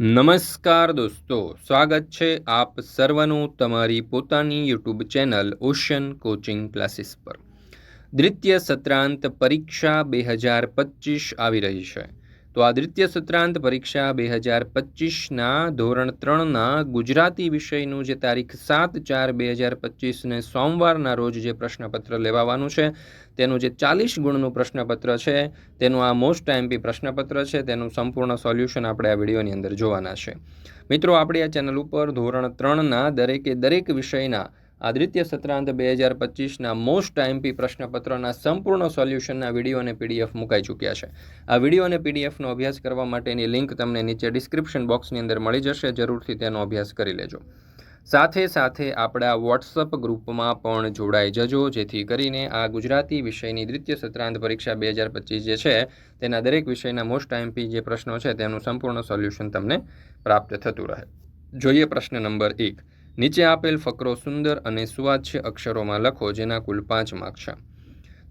નમસ્કાર દોસ્તો, સ્વાગત છે આપ સર્વનું તમારી પોતાની YouTube channel ocean coaching classes પર. દ્વિતીય સત્રાંત પરીક્ષા બે હજાર પચીસ આવી રહી છે. તો આ દ્વિતીય સત્રાંત પરીક્ષા બે હજાર પચીસના ધોરણ ત્રણના ગુજરાતી વિષયનું જે તારીખ સાત ચાર બે હજાર પચીસને સોમવારના રોજ જે પ્રશ્નપત્ર લેવાવાનું છે, તેનું જે ચાલીસ ગુણનું પ્રશ્નપત્ર છે, તેનું આ મોસ્ટ એમપી પ્રશ્નપત્ર છે, તેનું સંપૂર્ણ સોલ્યુશન આપણે આ વિડીયોની અંદર જોવાના છે. મિત્રો, આપણી આ ચેનલ ઉપર ધોરણ ત્રણના દરેકે દરેક વિષયના આ દ્વિતીય સત્રાંત બે હજાર પચીસના મોસ્ટ ટાઈમપી પ્રશ્નપત્રના સંપૂર્ણ સોલ્યુશનના વીડિયો અને પીડીએફ મુકાઈ ચૂક્યા છે. આ વીડિયો અને પીડીએફનો અભ્યાસ કરવા માટેની લિંક તમને નીચે ડિસ્ક્રિપ્શન બોક્સની અંદર મળી જશે, જરૂરથી તેનો અભ્યાસ કરી લેજો. સાથે સાથે આપણા વોટ્સઅપ ગ્રુપમાં પણ જોડાઈ જજો, જેથી કરીને આ ગુજરાતી વિષયની દ્વિતીય સત્રાંત પરીક્ષા બે હજાર પચીસ જે છે, તેના દરેક વિષયના મોસ્ટ ટાઈમપી જે પ્રશ્નો છે, તેનું સંપૂર્ણ સોલ્યુશન તમને પ્રાપ્ત થતું રહે. જોઈએ પ્રશ્ન નંબર એક. નીચે આપેલ ફકરો સુંદર અને સુવાચ્ય અક્ષરોમાં લખો, જેના કુલ પાંચ માર્ક છે.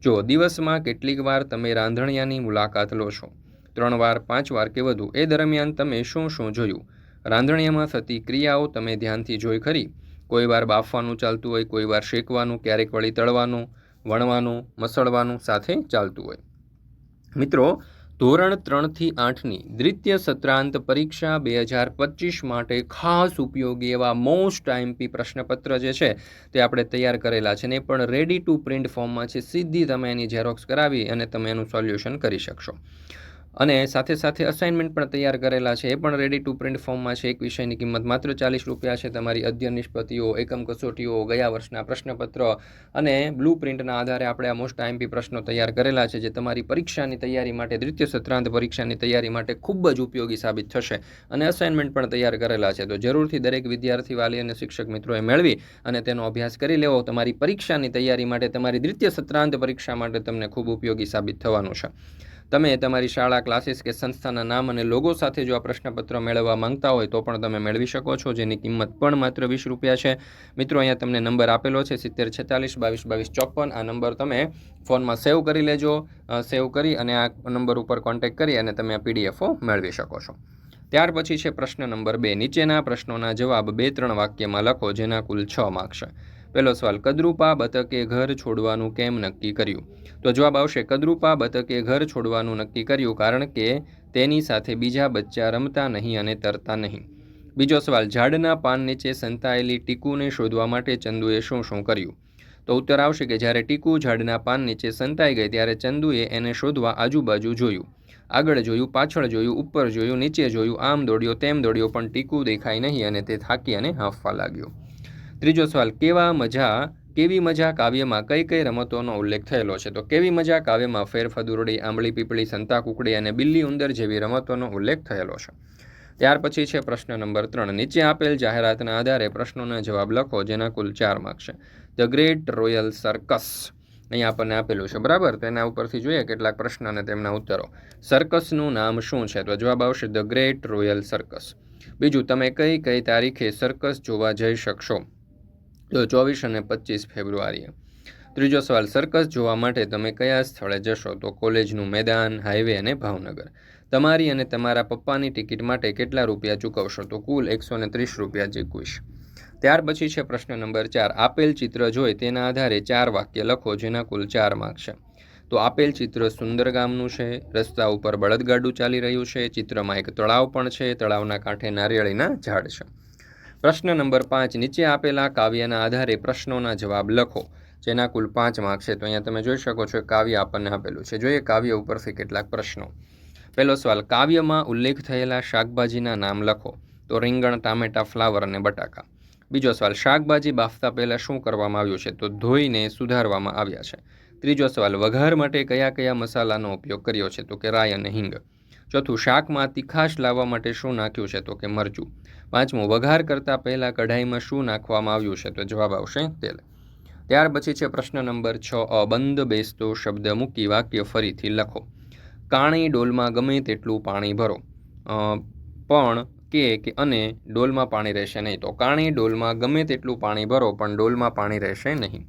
જો દિવસમાં કેટલીક વાર તમે રાંધણિયાની મુલાકાત લો છો, ત્રણ વાર, પાંચ વાર કે વધુ, એ દરમિયાન તમે શું શું જોયું? રાંધણિયામાં થતી ક્રિયાઓ તમે ધ્યાનથી જોઈ ખરી? કોઈ વાર બાફવાનું ચાલતું હોય, કોઈ વાર શેકવાનું, ક્યારેક વળી તળવાનું, વણવાનું, મસળવાનું સાથે ચાલતું હોય. મિત્રો ધોરણ ત્રણથી આઠની દ્વિતીય સત્રાંત પરીક્ષા બે હજાર પચીસ માટે ખાસ ઉપયોગી એવા મોસ્ટ આઈમપી પ્રશ્નપત્ર જે છે તે આપણે તૈયાર કરેલા છે ને પણ રેડી ટુ પ્રિન્ટ ફોર્મમાં છે. સીધી તમે એની ઝેરોક્સ કરાવી અને તમે એનું સોલ્યુશન કરી શકશો. અને સાથે સાથે અસાઇનમેન્ટ પણ તૈયાર કરેલા છે. એ પણ રેડી ટુ પ્રિન્ટ ફોર્મમાં છે. એક વિષયની કિંમત માત્ર ચાલીસ રૂપિયા છે. તમારી અધ્યયન નિષ્પત્તિઓ એકમ કસોટીઓ, ગયા વર્ષના પ્રશ્નપત્ર અને બ્લુ પ્રિન્ટના આધારે આપણે આ મોસ્ટ આઈએમપી પ્રશ્નો તૈયાર કરેલા છે, જે તમારી પરીક્ષાની તૈયારી માટે, દ્વિતીય સત્રાંત પરીક્ષાની તૈયારી માટે ખૂબ જ ઉપયોગી સાબિત થશે. અને અસાઇનમેન્ટ પણ તૈયાર કરેલા છે. તો જરૂરથી દરેક વિદ્યાર્થી, વાલી અને શિક્ષક મિત્રોએ મેળવી અને તેનો અભ્યાસ કરી લેવો. તમારી પરીક્ષાની તૈયારી માટે તમારી દ્વિતીય સત્રાંત પરીક્ષા માટે તમને ખૂબ ઉપયોગી સાબિત થવાનું છે. તમે તમારી શાળા ક્લાસીસ કે સંસ્થાના નામ અને લોગો સાથે જો આ પ્રશ્નપત્ર મેળવવા માંગતા હોય તો પણ તમે મેળવી શકો છો, જેની કિંમત પણ માત્ર વીસ રૂપિયા છે. મિત્રો, અહીંયા તમને નંબર આપેલો છે, સિત્તેર છેતાલીસ, બાવીસ બાવીસ, ચોપન. આ નંબર તમે ફોનમાં સેવ કરી લેજો સેવ કરી અને આ નંબર ઉપર કોન્ટેક્ટ કરી અને તમે આ પીડીએફો મેળવી શકો છો. ત્યાર પછી છે પ્રશ્ન નંબર બે. નીચેના પ્રશ્નોના જવાબ બે ત્રણ વાક્યમાં લખો, જેના કુલ છ માર્ક છે. પહેલો સવાલ, કદરૂપા બતકે ઘર છોડવાનું કેમ નક્કી કર્યું? તો જવાબ આવશે, કદરૂપા બતકે ઘર છોડવાનું નક્કી કર્યું કારણ કે તેની સાથે બીજા બચ્ચા રમતા નહીં અને તરતા નહીં. બીજો સવાલ, ઝાડના પાન નીચે સંતાયેલી ટીકુને શોધવા માટે ચંદુએ શું શું કર્યું? તો ઉત્તર આવશે કે જ્યારે ટીકુ ઝાડના પાન નીચે સંતાઈ ગઈ ત્યારે ચંદુએ એને શોધવા આજુબાજુ જોયું. આગળ જોયું, પાછળ જોયું, ઉપર જોયું, નીચે જોયું, આમ દોડ્યો, તેમ દોડ્યો, પણ ટીકુ દેખાય નહીં અને તે થાકી અને હાંફવા લાગ્યો. ત્રીજો સવાલ, કેવા મજા, કેવી મજા કાવ્યમાં કઈ કઈ રમતોનો ઉલ્લેખ થયેલો છે? તો કેવી મજા કાવ્યમાં ફેર ફદુરડી આંબળી પીપળી સંતા કુકડી અને બિલ્લી ઉંદર જેવી રમતોનો ઉલ્લેખ થયેલો છે? ત્યાર પછી છે પ્રશ્ન નંબર ત્રણ, નીચે આપેલ જાહેરાતના આધારે પ્રશ્નોના જવાબ લખો, જેના કુલ ચાર માર્ક છે. ધ ગ્રેટ રોયલ સર્કસ અહીંયા આપણને આપેલું છે, બરાબર? તેના ઉપરથી જોઈએ કેટલાક પ્રશ્ન અને તેમના ઉત્તરો. સર્કસનું નામ શું છે? તો જવાબ આવશે ધ ગ્રેટ રોયલ સર્કસ બીજું, તમે કઈ કઈ તારીખે સર્કસ જોવા જઈ શકશો? ચોવીસ અને પચીસ ફેબ્રુઆરીએ. ત્રીજો સવાલ, સર્કસ જોવા માટે તમે કયા સ્થળે જશો? તો કોલેજનું મેદાન, હાઈવે અને ભાવનગર. તમારી અને તમારા પપ્પાની ટિકિટ માટે કેટલા રૂપિયા ચૂકવશો? તો કુલ એકસો ને ત્રીસ રૂપિયા ચૂકવીશ ત્યાર પછી છે પ્રશ્ન નંબર ચાર. આપેલ ચિત્ર જોઈ તેના આધારે ચાર વાક્ય લખો, જેના કુલ ચાર માર્ક છે. તો આપેલ ચિત્ર સુંદર ગામનું છે, રસ્તા ઉપર બળદગાડું ચાલી રહ્યું છે, ચિત્રમાં એક તળાવ પણ છે, તળાવના કાંઠે નારિયેળીના ઝાડ છે. પ્રશ્ન નંબર પાંચ, નીચે આપેલા કાવ્યના આધારે પ્રશ્નોના જવાબ લખો. જેના કુલ પાંચ માર્ક છે. તો અહીંયા તમે જોઈ શકો છો કાવ્ય આપણને આપેલું છે. જોઈએ કાવ્ય ઉપરથી કેટલાક પ્રશ્નો. પહેલો સવાલ, કાવ્યમાં ઉલ્લેખ થયેલા શાકભાજીના નામ લખો. તો રીંગણ, ટામેટા, ફ્લાવર અને બટાકા. બીજો સવાલ, શાકભાજી બાફતા પહેલાં શું કરવામાં આવ્યું છે? તો ધોઈને સુધારવામાં આવ્યા છે. ત્રીજો સવાલ, વઘાર માટે કયા કયા મસાલાનો ઉપયોગ કર્યો છે? તો કે રાય અને હિંગ. ચોથું, શાકમાં તીખાશ લાવવા માટે શું નાખ્યું છે? તો કે મરચું. પાંચમું, વઘાર કરતાં પહેલાં કઢાઈમાં શું નાખવામાં આવ્યું છે? તો જવાબ આવશે તેલ. ત્યાર પછી છે પ્રશ્ન નંબર છ, અબંધ બેસતો શબ્દ મૂકી વાક્ય ફરીથી લખો. કાણી ડોલમાં ગમે તેટલું પાણી ભરો. પણ કે, અને ડોલમાં પાણી રહેશે નહીં. તો કાણી ડોલમાં ગમે તેટલું પાણી ભરો, પણ ડોલમાં પાણી રહેશે નહીં.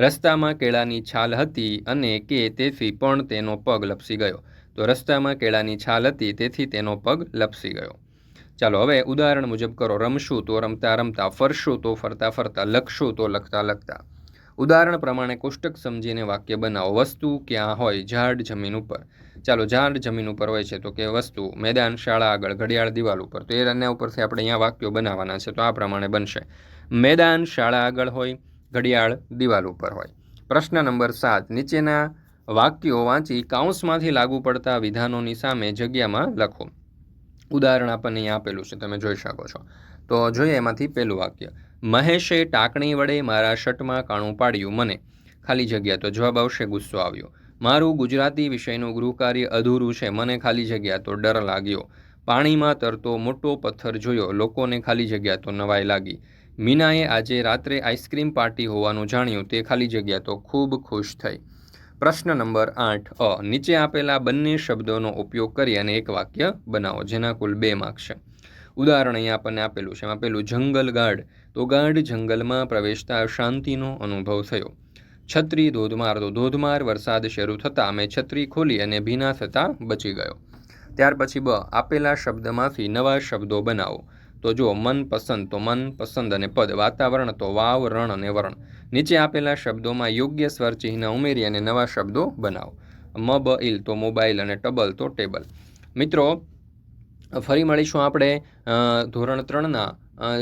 રસ્તામાં કેળાની છાલ હતી અને કે તેથી પણ તેનો પગ લપસી ગયો. તો રસ્તામાં કેળાની છાલ હતી, તેથી તેનો પગ લપસી ગયો. ચાલો હવે ઉદાહરણ મુજબ કરો. રમશું તો રમતા રમતા, ફરશું તો ફરતા ફરતા, લખશું તો લખતા લખતા. ઉદાહરણ પ્રમાણે કોષ્ટક સમજીને વાક્ય બનાવો. વસ્તુ ક્યાં હોય? ઝાડ જમીન ઉપર. ચાલો ઝાડ જમીન ઉપર હોય છે તો કે વસ્તુ મેદાન, શાળા આગળ, ઘડિયાળ દિવાલ ઉપર. તો એના ઉપરથી આપણે અહીંયા વાક્યો બનાવવાના છે તો આ પ્રમાણે બનશે. મેદાન, શાળા આગળ હોય, ઘડિયાળ દિવાલ ઉપર હોય. પ્રશ્ન નંબર સાત. નીચેના વાક્યો વાંચી કાઉન્સમાંથી લાગુ પડતા વિધાનોની સામે જગ્યામાં લખો. ઉદાહરણ આપણને અહીં આપેલું છે, તમે જોઈ શકો છો. તો જોઈએ એમાંથી પહેલું વાક્ય. મહેશે ટાંકણી વડે મારા શર્ટમાં કાણું પાડ્યું મને. ખાલી જગ્યા તો જવાબ આવશે, ગુસ્સો આવ્યો. મારું ગુજરાતી વિષયનું ગૃહકાર્ય અધૂરું છે, મને ખાલી જગ્યા તો ડર લાગ્યો. પાણીમાં તરતો મોટો પથ્થર જોયો, લોકોને ખાલી જગ્યા તો નવાઈ લાગી. મીનાએ આજે રાત્રે આઈસ્ક્રીમ પાર્ટી હોવાનું જાણ્યું, તે ખાલી જગ્યા તો ખૂબ ખુશ થઈ. પ્રશ્ન નંબર આઠ, અ, નીચે આપેલા બંને શબ્દોનો ઉપયોગ કરી અને એક વાક્ય બનાવો, જેના કુલ બે માર્ક્સ છે. ઉદાહરણ અહીંયા આપણને આપેલું છે, એમાં પેલું જંગલ ગાઢ. તો ગાઢ જંગલમાં પ્રવેશતા શાંતિનો અનુભવ થયો. છત્રી ધોધમાર, તો ધોધમાર વરસાદ શરૂ થતાં મેં છત્રી ખોલી અને ભીના થતાં બચી ગયો. ત્યાર પછી બ, આપેલા શબ્દમાંથી નવા શબ્દો બનાવો. તો જો મન પસંદ તો મન પસંદ અને પદ, વાતાવરણ, તો વાવ રણ અને વરણ. નીચે આપેલા શબ્દોમાં યોગ્ય સ્વર ચિહ્ન ઉમેરી અને નવા શબ્દો બનાવો. મ, બ ઇલ તો મોબાઈલ અને ટબલ તો ટેબલ. મિત્રો, ફરી મળીશું આપણે ધોરણ ત્રણના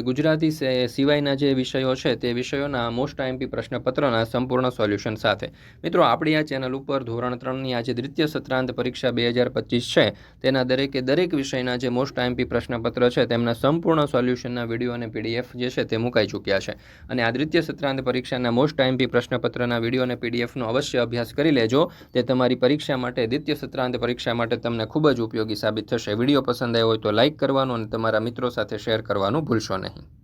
ગુજરાતી સિવાયના જે વિષયો છે તે વિષયોના મોસ્ટ આઈએમપી પ્રશ્નપત્રના સંપૂર્ણ સોલ્યુશન સાથે. મિત્રો, આપણી આ ચેનલ ઉપર ધોરણ ત્રણની આજે દ્વિતીય સત્રાંત પરીક્ષા બે હજાર પચીસ છે. તેના દરેકે દરેક વિષયના જે મોસ્ટ આઈએમપી પ્રશ્નપત્ર છે તેમના સંપૂર્ણ સોલ્યુશનના વીડિયો અને પીડીએફ જે છે તે મુકાઈ ચૂક્યા છે. અને આ દ્વિતીય સત્રાંત પરીક્ષાના મોસ્ટ આઈએમપી પ્રશ્નપત્રના વીડિયો અને પીડીએફનો અવશ્ય અભ્યાસ કરી લેજો. તે તમારી પરીક્ષા માટે, દ્વિતીય સત્રાંત પરીક્ષા માટે તમને ખૂબ જ ઉપયોગી સાબિત થશે. વીડિયો પસંદ આવ્યો હોય તો લાઇક કરવાનો અને તમારા મિત્રો સાથે શેર કરવાનું ભૂલશો નહીં.